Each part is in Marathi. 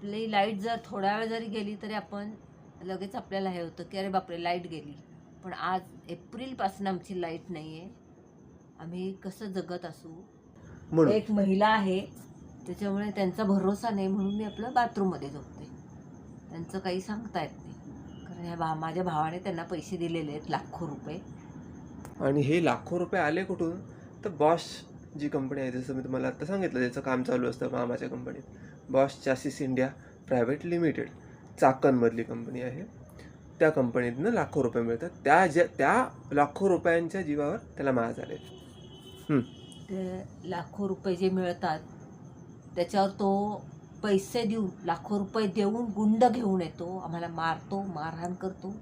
आपली लाइट जर थोडा वेळ जरी गेली तरी आपण लगेच आपल्याला हे होतं की अरे बापरे लाइट गेली. पण आज एप्रिलपासून आमची लाइट नाही आहे आम्ही कसं जगत असू? एक महिला आहे त्याच्यामुळे त्यांचा भरोसा नाही म्हणून मी आपलं बाथरूममध्ये झोपते. त्यांचं काही सांगता येत नाही. कारण ह्या भा माझ्या भावाने त्यांना पैसे दिलेले आहेत लाखो रुपये. आणि हे लाखो रुपये आले कुठून? तर बॉश जी कंपनी आहे जसं मी तुम्हाला आता सांगितलं त्याचं काम चालू असतं मामाच्या कंपनीत Bosch chassis India private limited चाकणमधली कंपनी आहे. त्या कंपनीतनं लाखो रुपये मिळतात. त्या ज्या त्या लाखो रुपयांच्या जीवावर त्याला माज आले ते लाखो रुपये जे मिळतात त्याच्यावर तो पैसे देऊन लाखो रुपये देऊन गुंड घेऊन येतो. आम्हाला मारतो मारहाण करतो.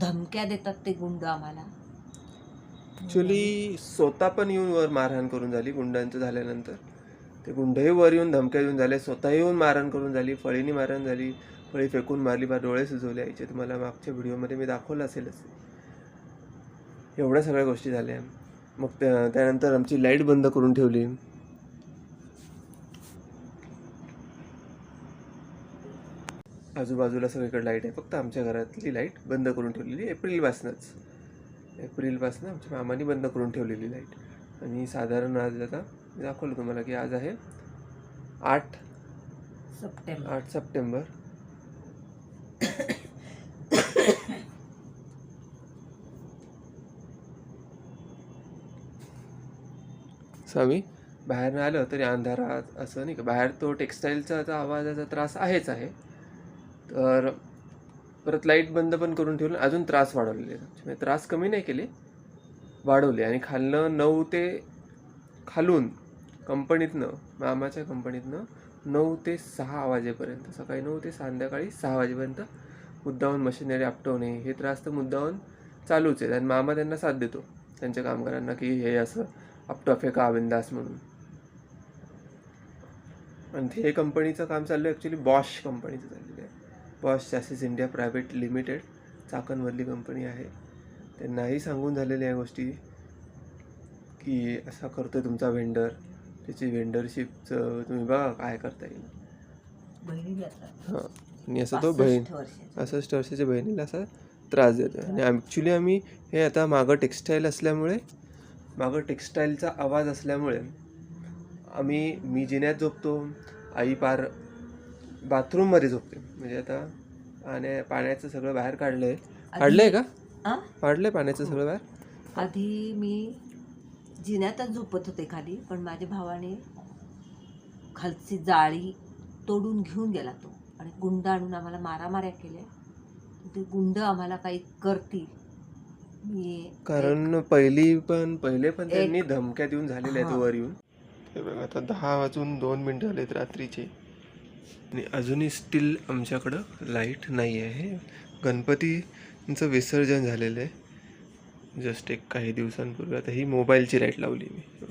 धमक्या देतात ते गुंड आम्हाला. ॲक्च्युली स्वतः पण येऊन वर मारहाण करून झाली गुंडांचं झाल्यानंतर. ते गुंडही वर येऊन धमक्या देऊन झाले स्वतः येऊन मारहाण करून झाली फळीनी मारहाण झाली फळी फेकून मारली बा डोळे सुजवले आईचे तुम्हाला मागच्या व्हिडिओमध्ये मी दाखवलं असेलच. एवढ्या सगळ्या गोष्टी झाल्या. मग त्या त्यानंतर आमची लाइट बंद करून ठेवली. आजूबाजूला सगळीकडे लाइट आहे फक्त आमच्या घरातली लाइट बंद करून ठेवलेली एप्रिलपासूनच. एप्रिलपासून आमच्या मामाने बंद करून ठेवलेली लाइट. आणि साधारण आज आता मी दाखवलं तुम्हाला की आज आहे आठ सप्टेंबर. आठ सप्टेंबर. स्वामी बाहेर आलं तरी अंधारात असं नाही का? बाहेर तो टेक्स्टाईलचा आता आवाजाचा त्रास आहेच आहे. तर परत लाइट बंद पण करून ठेवलं अजून त्रास वाढवलेले. म्हणजे त्रास कमी नाही केले वाढवले. आणि खालनं नऊ ते खालून कंपनीतनं मामाच्या कंपनीतनं नऊ ते सहा वाजेपर्यंत सकाळी नऊ ते संध्याकाळी सहा वाजेपर्यंत मुद्दाहून मशिनरी आपटवणे हे त्रास तर मुद्दाहून चालूच आहेत. आणि मामा त्यांना साथ देतो त्यांच्या कामगारांना की हे असं आपटो फेका बिंदास म्हणून. आणि हे कंपनीचं काम चाललं आहे ॲक्च्युली बॉश कंपनीचं चाललेलं आहे Bosch chassis India private limited चाकणमधली कंपनी आहे. त्यांनाही सांगून झालेल्या या गोष्टी की असा करतोय तुमचा व्हेंडर त्याची व्हेंडरशिपचं तुम्ही बघा काय करता येईल. हां. आणि असं तो बहीण. पासष्ट वर्षाच्या बहिणीला असा त्रास देतो आणि ॲक्च्युली आम्ही हे आता मागं टेक्स्टाईल असल्यामुळे मागं टेक्स्टाईलचा आवाज असल्यामुळे आम्ही मी जिन्यात झोपतो आई पार बाथरूममध्ये झोपते. म्हणजे आता पाण्या पाण्याचं सगळं बाहेर काढलं आहे काढलं आहे का? आ? काढलं आहे पाण्याचं सगळं बाहेर? आधी मी जिन्यातच झोपत होते खाली पण माझ्या भावाने खालची जाळी तोडून घेऊन गेला तो आणि गुंड आणून आम्हाला मारामाऱ्या केल्या. ते गुंड आम्हाला काही करतील. मी कारण पहिली पण पहिले पण त्यांनी धमक्या देऊन झालेल्या आहेत. वर येऊन. हे बघा आता दहा वाजून दोन मिनटं आलेत रात्रीचे. आणि अजूनही स्टील आमच्याकडं लाइट नाही आहे. गणपतीचं विसर्जन झालेलं आहे. जस्ट एक काही दिवसांपूर्वी. आता ही मोबाईलची लाइट लावली मी.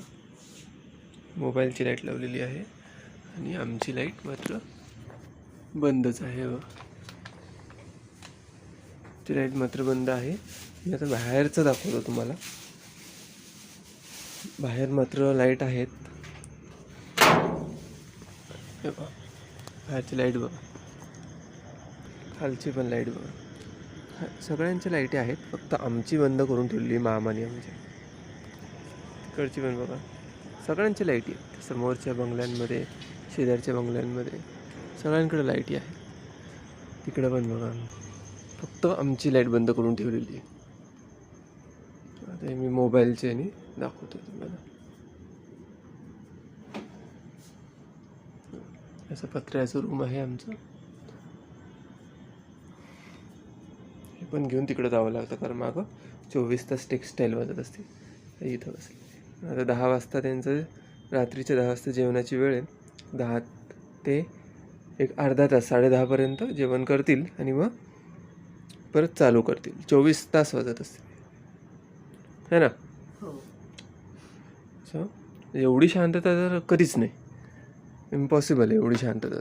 मोबाईलची लाइट लावलेली आहे. आणि आमची लाइट मात्र बंदच आहे बघ. ती लाइट मात्र बंद आहे. मी आता बाहेरचं दाखवतो तुम्हाला. बाहेर मात्र लाइट आहेत. हे बाहेरची लाइट बघा. खालची पण लाइट बघा. सगळ्यांच्या लाईटी आहेत फक्त आमची बंद करून ठेवली मामाने आमच्या तिकडची पण बघा. सगळ्यांच्या लाईटी आहेत. समोरच्या बंगल्यांमध्ये शेजारच्या बंगल्यांमध्ये सगळ्यांकडे लाईटी आहेत. तिकडं पण बघा. फक्त आमची लाइट बंद करून ठेवलेली आहे. आता हे मी मोबाईलचे आणि दाखवतो तुम्हाला. असं पत्र्याचं रूम आहे आमचं. हे पण घेऊन तिकडं जावं लागतं कारण मागं चोवीस तास टेक्स्टाईल वाजत असते इथं बसले. आता दहा वाजता त्यांचं रात्रीच्या दहा वाजता जेवणाची वेळ आहे. दहा ते एक अर्धा तास साडेदहापर्यंत जेवण करतील आणि मग परत चालू करतील. चोवीस तास वाजत असतील. है ना? हो. सो एवढी शांतता तर कधीच नाही. इम्पॉसिबल आहे एवढी शांतता.